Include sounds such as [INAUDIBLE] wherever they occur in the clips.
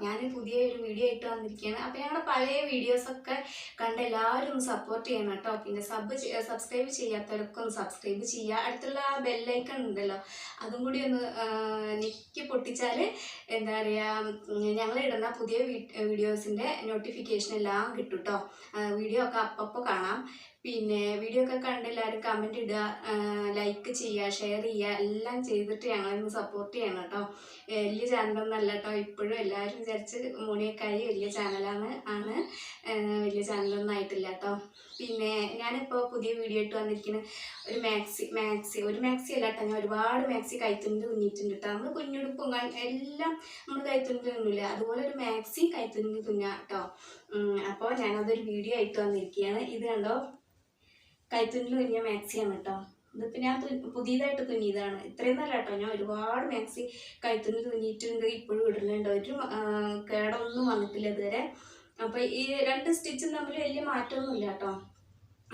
ഞാൻ പുതിയ ഒരു വീഡിയോ ആയിട്ട് വന്നിരിക്കുകയാണ് അപ്പോൾ ഞങ്ങളുടെ പഴയ വീഡിയോസൊക്കെ കണ്ട് എല്ലാവരും സപ്പോർട്ട് ചെയ്യണം കേട്ടോ. പിന്നെ സബ് സബ്സ്ക്രൈബ് ചെയ്യാത്തവരൊക്കെ ഒന്ന് സബ്സ്ക്രൈബ് ചെയ്യുക അടുത്തുള്ള ആ ബെല്ലൈക്കൺ ഉണ്ടല്ലോ അതും കൂടി ഒന്ന് ഞെക്കി പൊട്ടിച്ചാൽ എന്താ പറയുക ഞങ്ങൾ ഇടുന്ന പുതിയ വീഡിയോസിന്റെ നോട്ടിഫിക്കേഷൻ എല്ലാം കിട്ടും കേട്ടോ. വീഡിയോ ഒക്കെ അപ്പപ്പോൾ കാണാം. പിന്നെ വീഡിയോ ഒക്കെ കണ്ട് എല്ലാവരും കമന്റ് ഇടുക ലൈക്ക് ചെയ്യുക ഷെയർ ചെയ്യുക എല്ലാം ചെയ്തിട്ട് ഞങ്ങളൊന്ന് സപ്പോർട്ട് ചെയ്യണം കേട്ടോ. വലിയ ചാനലൊന്നും അല്ല കേട്ടോ. ഇപ്പോഴും എല്ലാവരും വിചാരിച്ച് മോണിയൊക്കെയായി വലിയ ചാനലാണ് ആണ്. വലിയ ചാനലൊന്നും ആയിട്ടില്ല കേട്ടോ പിന്നെ ഞാനിപ്പോൾ പുതിയ വീഡിയോ ഇട്ട് വന്നിരിക്കുന്ന ഒരു മാക്സി മാക്സി ഒരു മാക്സി അല്ല ഞാൻ ഒരുപാട് മാക്സി കൈത്തുണ്ട് തുന്നിയിട്ടുണ്ട് കേട്ടോ നമ്മൾ കുഞ്ഞുടുപ്പും എല്ലാം നമ്മൾ കൈത്തുണ്ട് തുന്നില്ല അതുപോലെ ഒരു മാക്സി കൈത്തുണ്ട് തുന്നാം കേട്ടോ അപ്പോൾ ഞാനതൊരു വീഡിയോ ആയിട്ട് വന്നിരിക്കുകയാണ് ഇത് കണ്ടോ? കൈത്തുണ്ടിൽ തുന്നിയ മാക്സിയാണ് കേട്ടോ ഇതിപ്പോൾ ഞാൻ പുതിയതായിട്ട് തുന്നിയതാണ്. ഇത്രയും നല്ല കേട്ടോ. ഞാൻ ഒരുപാട് മാക്സി കൈത്തുന്നി തുന്നിയിട്ടുണ്ട്. ഇപ്പോഴും ഇടലുണ്ട്. ഒരു കേടൊന്നും വന്നിട്ടില്ല ഇതുവരെ. അപ്പോൾ ഈ രണ്ട് സ്റ്റിച്ചും തമ്മിൽ വലിയ മാറ്റമൊന്നുമില്ല കേട്ടോ.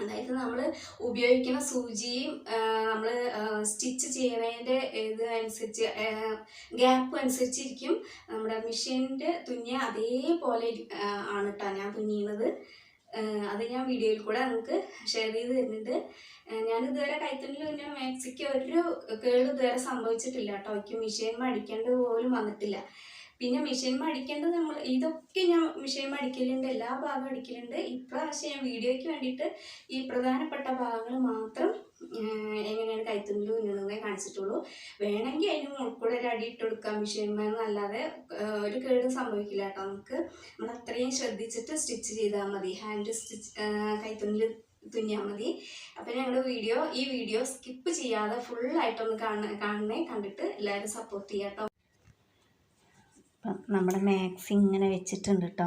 അതായത് നമ്മൾ ഉപയോഗിക്കുന്ന സൂചിയും നമ്മൾ സ്റ്റിച്ച് ചെയ്യണതിന്റെ ഇത് അനുസരിച്ച് ഗ്യാപ്പ് അനുസരിച്ചിരിക്കും. നമ്മുടെ മെഷീനിന്റെ തുന്നിയ അതേപോലെ ആണ് കേട്ടോ ഞാൻ തുന്നിയുന്നത് അത് ഞാൻ വീഡിയോയിൽ കൂടെ നമുക്ക് ഷെയർ ചെയ്ത് തരുന്നുണ്ട്. ഞാൻ ഇതുവരെ കൈത്തണ്ടിൽ പിന്നെ മാക്സിക്ക് ഒരു കേൾ ഇതുവരെ സംഭവിച്ചിട്ടില്ല കേട്ടോ. എനിക്ക് മെഷീൻ അടിക്കേണ്ടത് പോലും വന്നിട്ടില്ല. പിന്നെ മെഷീൻ മടിക്കേണ്ടത് നമ്മൾ ഇതൊക്കെ ഞാൻ മെഷീൻ മടിക്കലുണ്ട് എല്ലാ ഭാഗവും അടിക്കലുണ്ട്. ഇപ്രാവശ്യം ഞാൻ വീഡിയോയ്ക്ക് വേണ്ടിയിട്ട് ഈ പ്രധാനപ്പെട്ട ഭാഗങ്ങൾ മാത്രം എങ്ങനെയാണ് കൈത്തുമ്പിൽ തുന്നുന്നതേ കാണിച്ചിട്ടുള്ളൂ. വേണമെങ്കിൽ അതിന് മുൾക്കൂടെ ഒരു അടി ഇട്ട് കൊടുക്കാം മെഷീൻമേന്നല്ലാതെ ഒരു കേടും സംഭവിക്കില്ല കേട്ടോ. നമുക്ക് നമ്മൾ അത്രയും ശ്രദ്ധിച്ചിട്ട് സ്റ്റിച്ച് ചെയ്താൽ മതി. ഹാൻഡ് സ്റ്റിച്ച് കൈത്തുമ്പിൽ തുന്നിയാൽ മതി. അപ്പം ഞങ്ങളുടെ വീഡിയോ ഈ വീഡിയോ സ്കിപ്പ് ചെയ്യാതെ ഫുള്ളായിട്ടൊന്ന് കാണ കാണണേ കണ്ടിട്ട് എല്ലാവരും സപ്പോർട്ട് ചെയ്യാം അപ്പം നമ്മുടെ മാക്സി ഇങ്ങനെ വെച്ചിട്ടുണ്ട് കേട്ടോ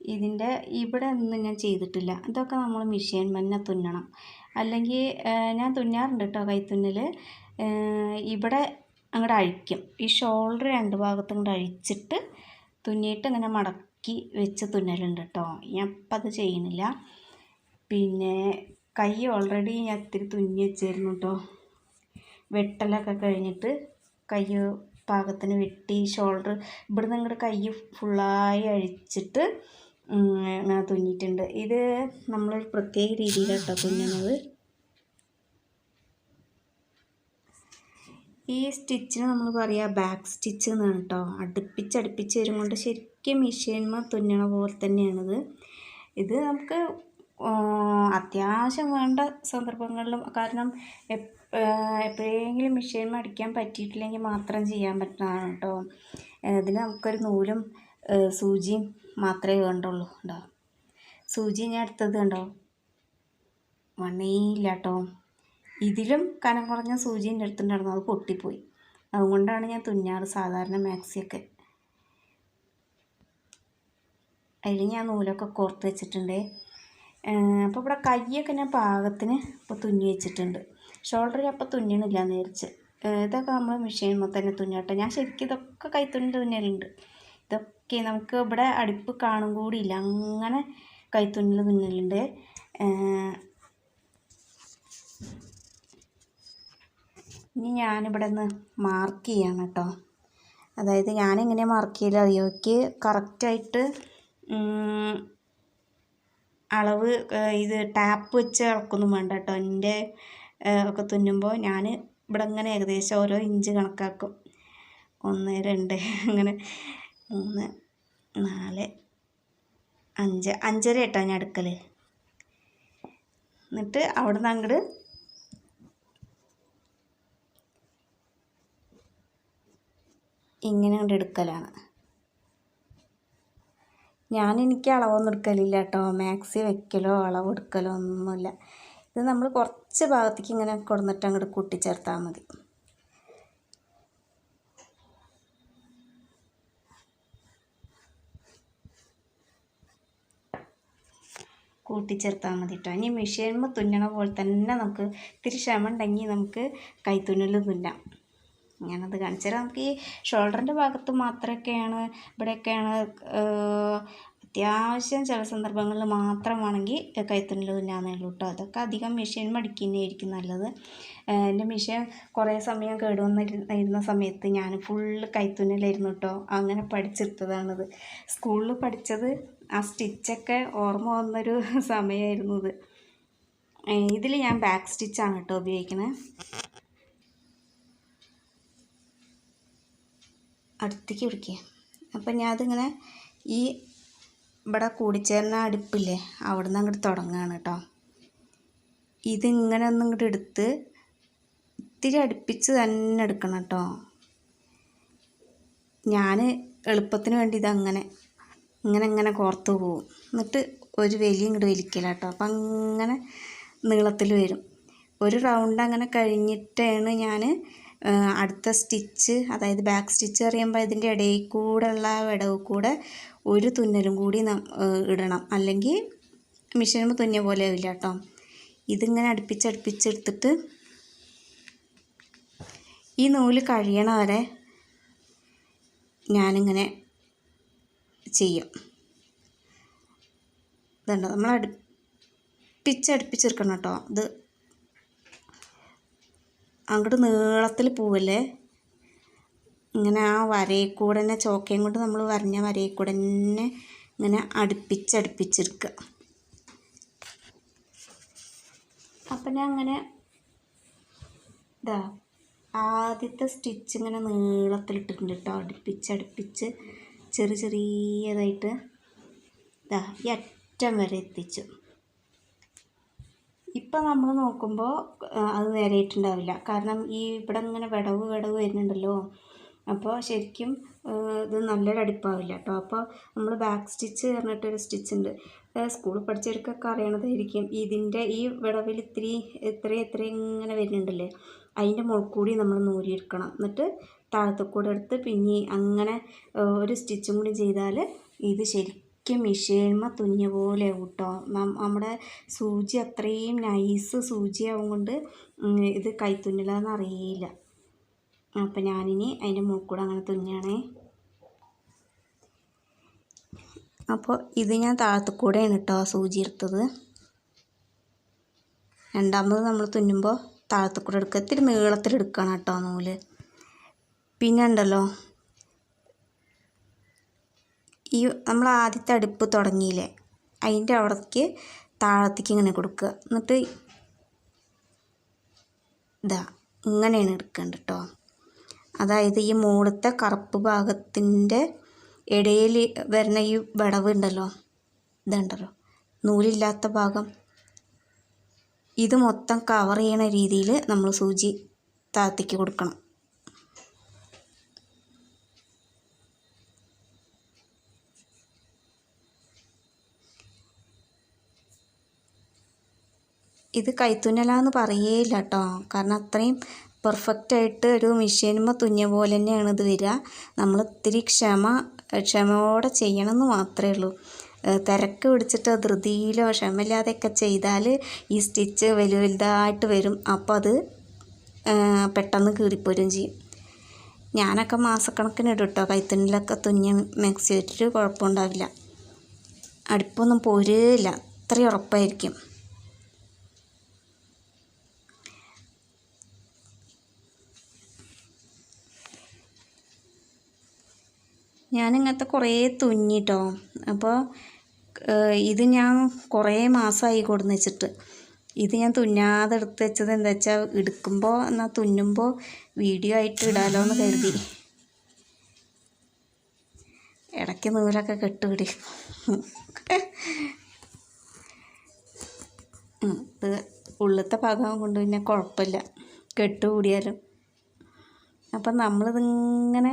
ഇതിന്റെ ഇവിടെ ഒന്നും ഞാൻ ചെയ്തിട്ടില്ല. ഇതൊക്കെ നമ്മൾ മെഷീൻ തന്നെ തുന്നണം. അല്ലെങ്കിൽ ഞാൻ തുന്നാറുണ്ട് കേട്ടോ കൈത്തുന്നൽ ഇവിടെ അങ്ങോട്ട് അഴിക്കും. ഈ ഷോൾഡർ രണ്ട് ഭാഗത്തും കൂടെ അഴിച്ചിട്ട് തുന്നിയിട്ട് ഇങ്ങനെ മടക്കി വെച്ച് തുന്നലുണ്ട് കേട്ടോ ഞാൻ ഇപ്പം അത് ചെയ്യുന്നില്ല. പിന്നെ കൈ ഓൾറെഡി ഞാൻ ഇത്തിരി തുന്നി വെച്ചിരുന്നു കേട്ടോ വെട്ടലൊക്കെ കഴിഞ്ഞിട്ട് കൈ പാകത്തിന് വെട്ടി ഷോൾഡർ ഇവിടുന്ന് ഇങ്ങോട്ട് കൈ ഫുള്ളായി അഴിച്ചിട്ട് ഇങ്ങനെ തുന്നിയിട്ടുണ്ട്. ഇത് നമ്മളൊരു പ്രത്യേക രീതിയിലാണ് കേട്ടോ തുന്നുന്നത്. ഈ സ്റ്റിച്ചിന് നമ്മൾ പറയുക ബാക്ക് സ്റ്റിച്ച് എന്നാണ് കേട്ടോ അടുപ്പിച്ച് അടുപ്പിച്ച് വരും കൊണ്ട് ശരിക്കും മെഷീൻമ തുന്നണ പോലെ തന്നെയാണിത്. ഇത് നമുക്ക് അത്യാവശ്യം വേണ്ട സന്ദർഭങ്ങളിലും കാരണം എപ്പോഴെങ്കിലും മെഷീൻ മടിക്കാൻ പറ്റിയിട്ടില്ലെങ്കിൽ മാത്രം ചെയ്യാൻ പറ്റുന്നതാണ് കേട്ടോ. ഇതിന് നമുക്കൊരു നൂലും സൂചിയും മാത്രമേ വേണ്ടുള്ളൂ കേട്ടോ. സൂചി ഞാൻ എടുത്തത് കണ്ടോ? വണ്ണേയില്ല കേട്ടോ. ഇതിലും കനം കുറഞ്ഞ സൂചി എന്റെ അടുത്തുണ്ടായിരുന്നു. അത് പൊട്ടിപ്പോയി. അതുകൊണ്ടാണ് ഞാൻ തുന്നാറ് സാധാരണ മാക്സിയൊക്കെ. അതിൽ ഞാൻ നൂലൊക്കെ കോർത്ത് വെച്ചിട്ടുണ്ട്. അപ്പോൾ ഇവിടെ കയ്യൊക്കെ ഞാൻ പാകത്തിന് ഇപ്പോൾ തുന്നി വെച്ചിട്ടുണ്ട്. ഷോൾഡർ അപ്പോൾ തുന്നണില്ല നേരിച്ച്. ഇതൊക്കെ നമ്മൾ മെഷീൻ തന്നെ തുന്നട്ടെ ഞാൻ ശരിക്കും ഇതൊക്കെ കൈത്തുണി തുന്നലുണ്ട് ഇതൊക്കെ നമുക്ക് ഇവിടെ അടുപ്പ് കാണും കൂടിയില്ല. അങ്ങനെ കൈത്തുണിൽ തുന്നലുണ്ട് ഇനി ഞാനിവിടെ നിന്ന് മാർക്ക് ചെയ്യാണ് കേട്ടോ. അതായത് ഞാനെങ്ങനെ മാർക്ക് ചെയ്യില്ല അയ്യോക്ക് കറക്റ്റായിട്ട് അളവ് ഇത് ടാപ്പ് വെച്ച് അളക്കൊന്നും വേണ്ട കേട്ടോ. എന്റെ ഒക്കെ തുന്നുമ്പോൾ ഞാൻ ഇവിടെ ഇങ്ങനെ ഏകദേശം ഓരോ ഇഞ്ച് കണക്കാക്കും. ഒന്ന് രണ്ട് [LAUGHS] അങ്ങനെ മൂന്ന് നാല് അഞ്ച്. അഞ്ചര കേട്ടോ ഞാൻ അടുക്കൽ എന്നിട്ട് അവിടെ നിന്ന് അങ്ങോട്ട് ഇങ്ങനെ കൊണ്ട് എടുക്കലാണ്. ഞാൻ എനിക്ക് അളവൊന്നും എടുക്കലില്ല കേട്ടോ. മാക്സി വെക്കലോ അളവ് എടുക്കലോ ഒന്നുമില്ല. ഇത് നമ്മൾ കുറച്ച് ഭാഗത്തേക്ക് ഇങ്ങനെ കൊടുന്നിട്ട് അങ്ങോട്ട് കൂട്ടിച്ചേർത്താൽ മതി. കൂട്ടിച്ചേർത്താൽ മതി കേട്ടോ ഇനി മെഷീനുമ്പോൾ തുന്നണ പോലെ തന്നെ നമുക്ക് ഇത്തിരി ക്ഷമ ഉണ്ടെങ്കിൽ നമുക്ക് കൈത്തുന്നൽ തുന്നാം ഞാനത് കാണിച്ചു തരാം നമുക്ക് ഈ ഷോൾഡറിന്റെ ഭാഗത്ത് മാത്രമൊക്കെയാണ് ഇവിടെയൊക്കെയാണ് അത്യാവശ്യം ചില സന്ദർഭങ്ങളിൽ മാത്രമാണെങ്കിൽ കൈത്തുന്നൽ തുന്നാന്നേ ഉള്ളൂ കേട്ടോ അതൊക്കെ അധികം മെഷീൻ മടിക്കുന്നതായിരിക്കും നല്ലത്. എന്റെ മെഷീൻ കുറേ സമയം കേടുവന്നിരുന്ന സമയത്ത് ഞാൻ ഫുള്ള് കൈത്തുന്നലായിരുന്നു കേട്ടോ അങ്ങനെ പഠിച്ചെടുത്തതാണത് സ്കൂളിൽ പഠിച്ചത് ആ സ്റ്റിച്ചൊക്കെ ഓർമ്മ വന്നൊരു [LAUGHS] സമയമായിരുന്നു ഇത്. ഇതിൽ ഞാൻ ബാക്ക് സ്റ്റിച്ചാണ് കേട്ടോ ഉപയോഗിക്കുന്നത് അടുത്തേക്ക് പിടിക്കുക അപ്പം ഞാൻ അതിങ്ങനെ ഈ ഇവിടെ കൂടിച്ചേർന്ന അടുപ്പില്ലേ? അവിടെ നിന്ന് അങ്ങോട്ട് തുടങ്ങുകയാണ് കേട്ടോ ഇതിങ്ങനെ ഒന്നും ഇങ്ങോട്ട് എടുത്ത് ഇത്തിരി അടുപ്പിച്ച് തന്നെ എടുക്കണം കേട്ടോ ഞാൻ എളുപ്പത്തിന് വേണ്ടി ഇതങ്ങനെ ഇങ്ങനെ ഇങ്ങനെ കോർത്ത് പോവും. എന്നിട്ട് ഒരു വലിയ ഇങ്ങോട്ട് വലിക്കില്ല കേട്ടോ അപ്പം അങ്ങനെ നീളത്തിൽ വരും. ഒരു റൗണ്ട് അങ്ങനെ കഴിഞ്ഞിട്ടാണ് ഞാൻ അടുത്ത സ്റ്റിച്ച് അതായത് ബാക്ക് സ്റ്റിച്ച് അറിയുമ്പോൾ ഇതിന്റെ ഇടയിൽ കൂടെ ഉള്ള വിടവ് കൂടെ ഒരു തുന്നലും കൂടി ഇടണം. അല്ലെങ്കിൽ മിഷീനുമ്പോൾ തുന്നിയ പോലെ ആവില്ല കേട്ടോ. ഇതിങ്ങനെ അടുപ്പിച്ചടുപ്പിച്ചെടുത്തിട്ട് ഈ നൂൽ കഴിയണ വരെ ഞാനിങ്ങനെ ചെയ്യും. ഇതുണ്ട്? നമ്മൾ അടുപ്പിച്ചടുപ്പിച്ചെടുക്കണം കേട്ടോ. ഇത് അങ്ങോട്ട് നീളത്തിൽ പോവല്ലേ? ഇങ്ങനെ ആ വരയിൽ കൂടെ തന്നെ ചോക്കയും കൊണ്ട് നമ്മൾ വരഞ്ഞ വരയിൽ കൂടെ തന്നെ ഇങ്ങനെ അടുപ്പിച്ചടുപ്പിച്ചെടുക്കുക അപ്പം ഞാൻ അങ്ങനെ ഇതാ ആദ്യത്തെ സ്റ്റിച്ച് ഇങ്ങനെ നീളത്തിലിട്ടിട്ടുണ്ട് കേട്ടോ അടുപ്പിച്ചടുപ്പിച്ച് ചെറിയ ചെറിയതായിട്ട് ഇതാ ഈ അറ്റം വരെ എത്തിച്ചു. ഇപ്പം നമ്മൾ നോക്കുമ്പോൾ അത് നേരെയിട്ടുണ്ടാവില്ല കാരണം ഈ ഇവിടെ ഇങ്ങനെ വിടവ് വിടവ് വരുന്നുണ്ടല്ലോ. അപ്പോൾ ശരിക്കും ഇത് നല്ലൊരു അടുപ്പാവില്ല കേട്ടോ അപ്പോൾ നമ്മൾ ബാക്ക് സ്റ്റിച്ച് പറഞ്ഞിട്ടൊരു സ്റ്റിച്ച് ഉണ്ട്. സ്കൂളിൽ പഠിച്ചവർക്കൊക്കെ അറിയണതായിരിക്കും. ഇതിന്റെ ഈ വിടവിൽ ഇത്തിരി ഇത്ര ഇത്ര ഇങ്ങനെ വരുന്നുണ്ടല്ലേ? അതിന്റെ മുൾക്കൂടി കൂടി നമ്മൾ നൂരിയെടുക്കണം എന്നിട്ട് താഴത്തെ കൂടെ എടുത്ത് പിന്നെ അങ്ങനെ ഒരു സ്റ്റിച്ചും കൂടി ചെയ്താൽ ഇത് ശരിക്കും മിഷേൻമ തുന്നിയ പോലെ കൂട്ടോ നമ്മുടെ സൂചി അത്രയും നൈസ് സൂചിയാവും കൊണ്ട് ഇത് കൈത്തുന്നലാന്ന് അറിയില്ല അപ്പം ഞാനിനി അതിന്റെ മൂക്കൂടെ കൂടെ അങ്ങനെ തുന്നിയാണേ അപ്പോൾ ഇത് ഞാൻ താഴത്തു കൂടെയാണ് കേട്ടോ സൂചി എടുത്തത്. രണ്ടാമത് നമ്മൾ തുന്നുമ്പോൾ താഴത്തു കൂടെ എടുക്കുക ഇത്തിരി നീളത്തിൽ കേട്ടോ നൂൽ. പിന്നെ ഉണ്ടല്ലോ ഈ നമ്മൾ ആദ്യത്തെ അടുപ്പ് തുടങ്ങിയില്ലേ അതിന്റെ അവിടേക്ക് താഴത്തേക്ക് ഇങ്ങനെ കൊടുക്കുക. എന്നിട്ട് ഇതാ ഇങ്ങനെയാണ് എടുക്കേണ്ടത് കേട്ടോ അതായത് ഈ മുകളിലത്തെ കറുപ്പ് ഭാഗത്തിന്റെ ഇടയിൽ വരുന്ന ഈ വിടവ് ഉണ്ടല്ലോ ഇതുണ്ടല്ലോ. നൂലില്ലാത്ത ഭാഗം. ഇത് മൊത്തം കവർ ചെയ്യണ രീതിയിൽ നമ്മൾ സൂചി താത്തിക്ക് കൊടുക്കണം. ഇത് കൈത്തുന്നലാന്ന് പറയേയില്ല കേട്ടോ കാരണം അത്രയും പെർഫെക്റ്റ് ആയിട്ട് ഒരു മെഷീനുമ്പോൾ തുന്നിയ പോലെ തന്നെയാണ് ഇത് വരിക. നമ്മൾ ഇത്തിരി ക്ഷമ ക്ഷമയോടെ ചെയ്യണമെന്ന് മാത്രമേ ഉള്ളൂ. തിരക്ക് പിടിച്ചിട്ട് ധൃതിയിലോ ക്ഷമയില്ലാതെയൊക്കെ ചെയ്താൽ ഈ സ്റ്റിച്ച് വലു വലുതായിട്ട് വരും. അപ്പോൾ അത് പെട്ടെന്ന് കീറിപ്പോരും ചെയ്യും. ഞാനൊക്കെ മാസക്കണക്കിന് ഇടും കേട്ടോ കൈത്തുന്നിലൊക്കെ തുന്നിയ മാക്സി ഒരു കുഴപ്പമുണ്ടാവില്ല. അടുപ്പൊന്നും പോരുകയില്ല. അത്രയും ഉറപ്പായിരിക്കും. ഞാനിങ്ങനത്തെ കുറേ തുന്നിട്ടോ. അപ്പോൾ ഇത് ഞാൻ കുറേ മാസമായി കൊടുന്ന് വെച്ചിട്ട്. ഇത് ഞാൻ തുന്നാതെ എടുത്ത് വെച്ചത് എന്താ വെച്ചാൽ എടുക്കുമ്പോൾ എന്നാൽ തുന്നുമ്പോൾ വീഡിയോ ആയിട്ട് ഇടാലോ എന്ന് കരുതി. ഇടയ്ക്ക് നൂലൊക്കെ കെട്ടുപിടി. ഇത് ഉള്ളത്തെ ഭാഗം കൊണ്ട് പിന്നെ കുഴപ്പമില്ല. കെട്ടുകൂടിയാലും അപ്പം നമ്മളിതിങ്ങനെ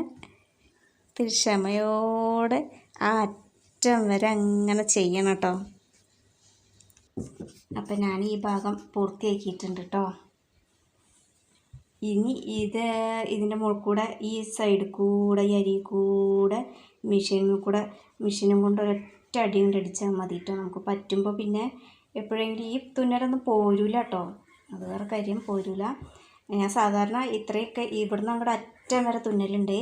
ഇത്തിരി ക്ഷമയോടെ ആ അറ്റം വരെ അങ്ങനെ ചെയ്യണം കേട്ടോ അപ്പം ഞാൻ ഈ ഭാഗം പൂർത്തിയാക്കിയിട്ടുണ്ട് കേട്ടോ ഇനി ഇത് ഇതിന്റെ മുകളിൽ ഈ സൈഡിൽ കൂടെ ഈ അരി കൂടെ മെഷീനിൽ കൂടെ മെഷീനും കൊണ്ട് ഒരൊറ്റ അടി കൊണ്ട് അടിച്ചാൽ മതി കേട്ടോ നമുക്ക് പറ്റുമ്പോൾ പിന്നെ എപ്പോഴെങ്കിലും ഈ തുന്നലൊന്നും പോരൂല കേട്ടോ അത് വേറെ കാര്യം പോരൂല. ഞാൻ സാധാരണ ഇത്രയൊക്കെ ഇവിടുന്ന് അങ്ങോട്ട് അറ്റം വരെ തുന്നലുണ്ട്.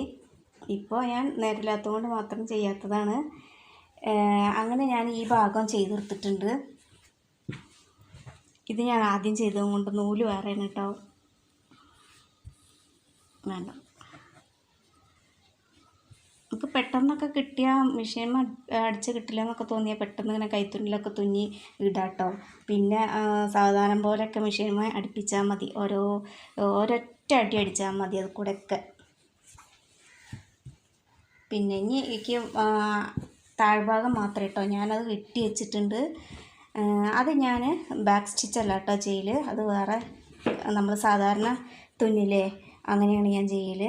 ഇപ്പോൾ ഞാൻ നേരില്ലാത്തതുകൊണ്ട് മാത്രം ചെയ്യാത്തതാണ്. അങ്ങനെ ഞാൻ ഈ ഭാഗം ചെയ്തെടുത്തിട്ടുണ്ട്. ഇത് ഞാൻ ആദ്യം ചെയ്തത് കൊണ്ട് നൂൽ വേറെയാണ് കേട്ടോ. വേണ്ട. നമുക്ക് പെട്ടെന്നൊക്കെ കിട്ടിയ മെഷീൻ അടിച്ച് കിട്ടില്ല എന്നൊക്കെ തോന്നിയാൽ പെട്ടെന്ന് ഇങ്ങനെ കൈത്തുണിലൊക്കെ തുന്നി ഇടാട്ടോ പിന്നെ സാവധാനം പോലെയൊക്കെ മെഷീനുമായി അടുപ്പിച്ചാൽ മതി. ഓരോ ഒരൊറ്റ അടി അടിച്ചാൽ മതി അത് കൂടെയൊക്കെ പിന്നെ ഇനി എനിക്ക് താഴ്ഭാഗം മാത്രം കേട്ടോ ഞാനത് വെട്ടി വെച്ചിട്ടുണ്ട്. അത് ഞാൻ ബാക്ക് സ്റ്റിച്ചല്ല കേട്ടോ ചെയ്യൽ അത് വേറെ നമ്മൾ സാധാരണ തുന്നില്ലേ അങ്ങനെയാണ് ഞാൻ ചെയ്യൽ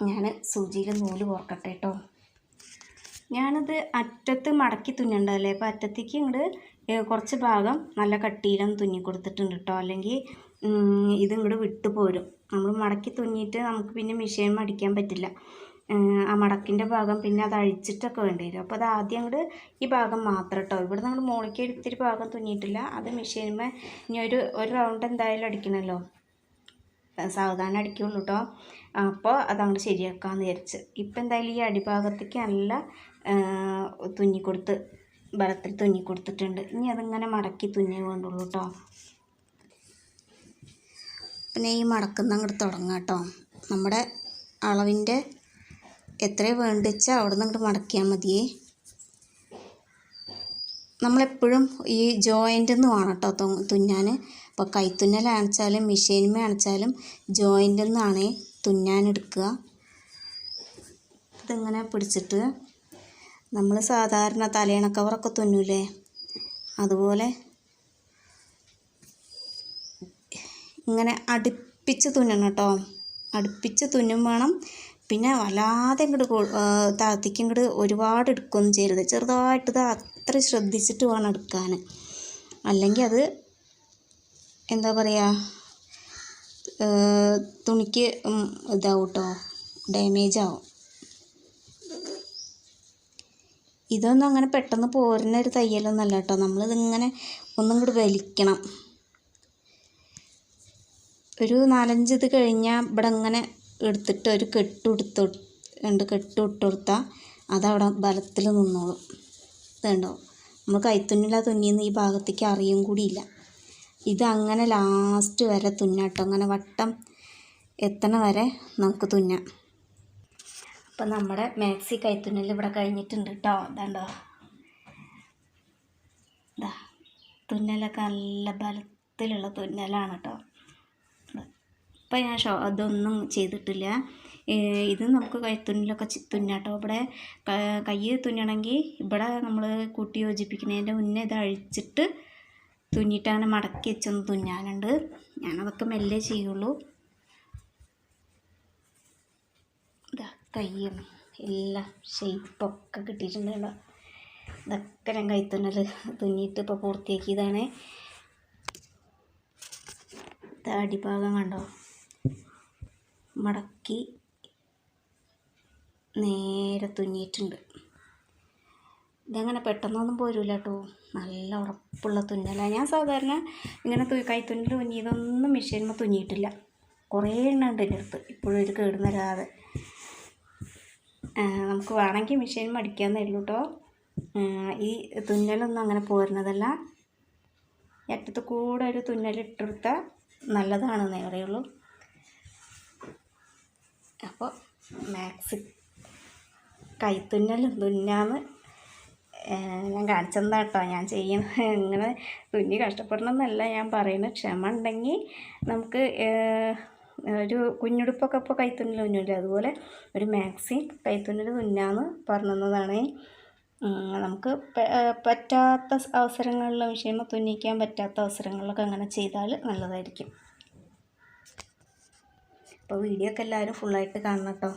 ഞാൻ സൂചിയിൽ നൂൽ കോർക്കട്ടെ കേട്ടോ ഞാനത് അറ്റത്ത് മടക്കി തുന്നണ്ടല്ലേ അപ്പോൾ അറ്റത്തേക്ക് ഇങ്ങോട്ട് കുറച്ച് ഭാഗം നല്ല കട്ടിയിലൊന്ന് തുന്നി കൊടുത്തിട്ടുണ്ട് കേട്ടോ അല്ലെങ്കിൽ ഇത് ഇങ്ങോട്ട് വിട്ടു പോരും നമ്മൾ മടക്കി തുന്നിയിട്ട് നമുക്ക് പിന്നെ മെഷീൻ മടിക്കാൻ പറ്റില്ല. ആ മടക്കിന്റെ ഭാഗം പിന്നെ അത് അഴിച്ചിട്ടൊക്കെ വേണ്ടി വരും അപ്പോൾ അത് ആദ്യം അങ്ങോട്ട് ഈ ഭാഗം മാത്രം കേട്ടോ ഇവിടെ നമ്മൾ മുകളിലേക്ക് എടുത്തിരി ഭാഗം തുന്നിയിട്ടില്ല. അത് മെഷീനുമേ ഇനി ഒരു ഒരു റൗണ്ട് എന്തായാലും അടിക്കണമല്ലോ സാവധാനം അടിക്കുള്ളൂ കേട്ടോ അപ്പോൾ അതങ്ങോട്ട് ശരിയാക്കാമെന്ന് വിചാരിച്ച്. ഇപ്പം എന്തായാലും ഈ അടിഭാഗത്തേക്ക് നല്ല തുന്നിക്കൊടുത്ത് ബലത്തിൽ തുന്നിക്കൊടുത്തിട്ടുണ്ട്. ഇനി അതിങ്ങനെ മടക്കി തുന്നിയേ വേണ്ടുള്ളൂ കേട്ടോ പിന്നെ ഈ മടക്കുന്ന അങ്ങോട്ട് തുടങ്ങാം കേട്ടോ നമ്മുടെ അളവിന്റെ എത്ര വേണ്ടിച്ചാൽ അവിടെ നിന്ന് അങ്ങോട്ട് മടക്കിയാൽ മതിയേ? നമ്മളെപ്പോഴും ഈ ജോയിന്റ് എന്ന് വേണം കേട്ടോ തുന്നാൻ ഇപ്പോൾ കൈത്തുന്നലാണെച്ചാലും മെഷീനുമേ അണച്ചാലും ജോയിന്റ് നിന്നാണ് തുന്നാൻ എടുക്കുക ഇതിങ്ങനെ പിടിച്ചിട്ട്? നമ്മൾ സാധാരണ തലയണ കവറൊക്കെ തുന്നൂലേ? അതുപോലെ ഇങ്ങനെ അടുപ്പിച്ച് തുന്നണം കേട്ടോ. അടുപ്പിച്ച് തുന്നും വേണം. പിന്നെ വല്ലാതെ ഇങ്ങോട്ട് താഴത്തേക്ക് ഇങ്ങോട്ട് ഒരുപാട് എടുക്കുകയൊന്നും ചെയ്യരുത്. ചെറുതായിട്ട് ഇത് അത്ര ശ്രദ്ധിച്ചിട്ട് വേണം എടുക്കാൻ അല്ലെങ്കിൽ അത് എന്താ പറയുക തുണിക്ക് ഇതാവും കേട്ടോ ഡാമേജ് ആവും ഇതൊന്നും അങ്ങനെ പെട്ടെന്ന് പോരുന്ന ഒരു തയ്യലൊന്നല്ല കേട്ടോ. നമ്മളിതിങ്ങനെ ഒന്നും കൂടി വലിക്കണം. ഒരു നാലഞ്ച് ഇത് കഴിഞ്ഞാൽ ഇവിടെ ഇങ്ങനെ എടുത്തിട്ട് ഒരു കെട്ട് രണ്ട് കെട്ട് ഇട്ട് കൊടുത്താൽ അതവിടെ ബലത്തിൽ നിന്നോളും. ഇതുണ്ടോ? നമ്മൾ കൈത്തുന്നില്ല തുന്നിയെന്ന് ഈ ഭാഗത്തേക്ക് അറിയും കൂടിയില്ല ഇതങ്ങനെ ലാസ്റ്റ് വരെ തുന്നാട്ടോ അങ്ങനെ വട്ടം എത്തണ വരെ നമുക്ക് തുന്നാം. അപ്പം നമ്മുടെ മാക്സി കൈത്തുന്നൽ ഇവിടെ കഴിഞ്ഞിട്ടുണ്ട് കേട്ടോ അതാണ്ടോ ഇതാ. തുന്നലൊക്കെ നല്ല ബലത്തിലുള്ള തുന്നലാണ് കേട്ടോ ഇപ്പം ഞാൻ ഷോ അതൊന്നും ചെയ്തിട്ടില്ല. ഇത് നമുക്ക് കൈത്തുന്നിലൊക്കെ തുന്നാട്ടോ. ഇവിടെ ക- തുന്നണമെങ്കിൽ ഇവിടെ നമ്മൾ കൂട്ടി യോജിപ്പിക്കുന്നതിന്റെ മുന്നേ ഇത് അഴിച്ചിട്ട് തുന്നിയിട്ടാണ് മടക്കി വെച്ചൊന്ന് തുന്നാനുണ്ട്. ഞാനതൊക്കെ മെല്ലെ ചെയ്യുള്ളൂ. ഇതാ കയ്യും എല്ലാം ഷേപ്പൊക്കെ കിട്ടിയിട്ടുണ്ട് കേട്ടോ ഇതൊക്കെ ഞാൻ കൈത്തുന്നൽ തുന്നിയിട്ട് ഇപ്പോൾ പൂർത്തിയാക്കിയതാണ്. അടിഭാഗം കണ്ടോ? മടക്കി നേരെ തുന്നിയിട്ടുണ്ട്. ഇതങ്ങനെ പെട്ടെന്നൊന്നും പോരൂല കേട്ടോ നല്ല ഉറപ്പുള്ള തുന്നലാണ് ഞാൻ സാധാരണ ഇങ്ങനെ തു കൈത്തുന്നൽ തുന്നിയതൊന്നും മെഷീനുമ്പോൾ തുന്നിയിട്ടില്ല. കുറേ എണ്ണം ഉണ്ട് എന്റെ അടുത്ത്. ഇപ്പോഴും ഇത് വരാതെ. നമുക്ക് വേണമെങ്കിൽ മെഷീൻ മടിക്കാമെന്നേ ഉള്ളൂ കേട്ടോ ഈ തുന്നലൊന്നും അങ്ങനെ പോരുന്നതല്ല. അറ്റത്ത് കൂടെ ഒരു തുന്നൽ നല്ലതാണെന്നേ പറയുള്ളൂ. അപ്പോൾ മാക്സി കൈത്തുന്നലും തുന്നാന്ന് ഞാൻ കാണിച്ചതാണ് കേട്ടോ ഞാൻ ചെയ്യുന്നത്. ഇങ്ങനെ തുന്നി കഷ്ടപ്പെടണമെന്നല്ല ഞാൻ പറയുന്നത്. ക്ഷമ ഉണ്ടെങ്കിൽ നമുക്ക് ഒരു കുഞ്ഞുടുപ്പൊക്കെ ഇപ്പോൾ കൈത്തുന്നൽ തുന്നില്ല അതുപോലെ ഒരു മാക്സി കൈത്തുന്നൽ തുന്നാന്ന് പറഞ്ഞതാണ് നമുക്ക് പറ്റാത്ത അവസരങ്ങളിൽ മെഷീനിൽ തുന്നിക്കാൻ പറ്റാത്ത അവസരങ്ങളിലൊക്കെ അങ്ങനെ ചെയ്താൽ നല്ലതായിരിക്കും. അപ്പോൾ വീഡിയോ ഒക്കെ എല്ലാവരും ഫുള്ളായിട്ട് കാണണം കേട്ടോ.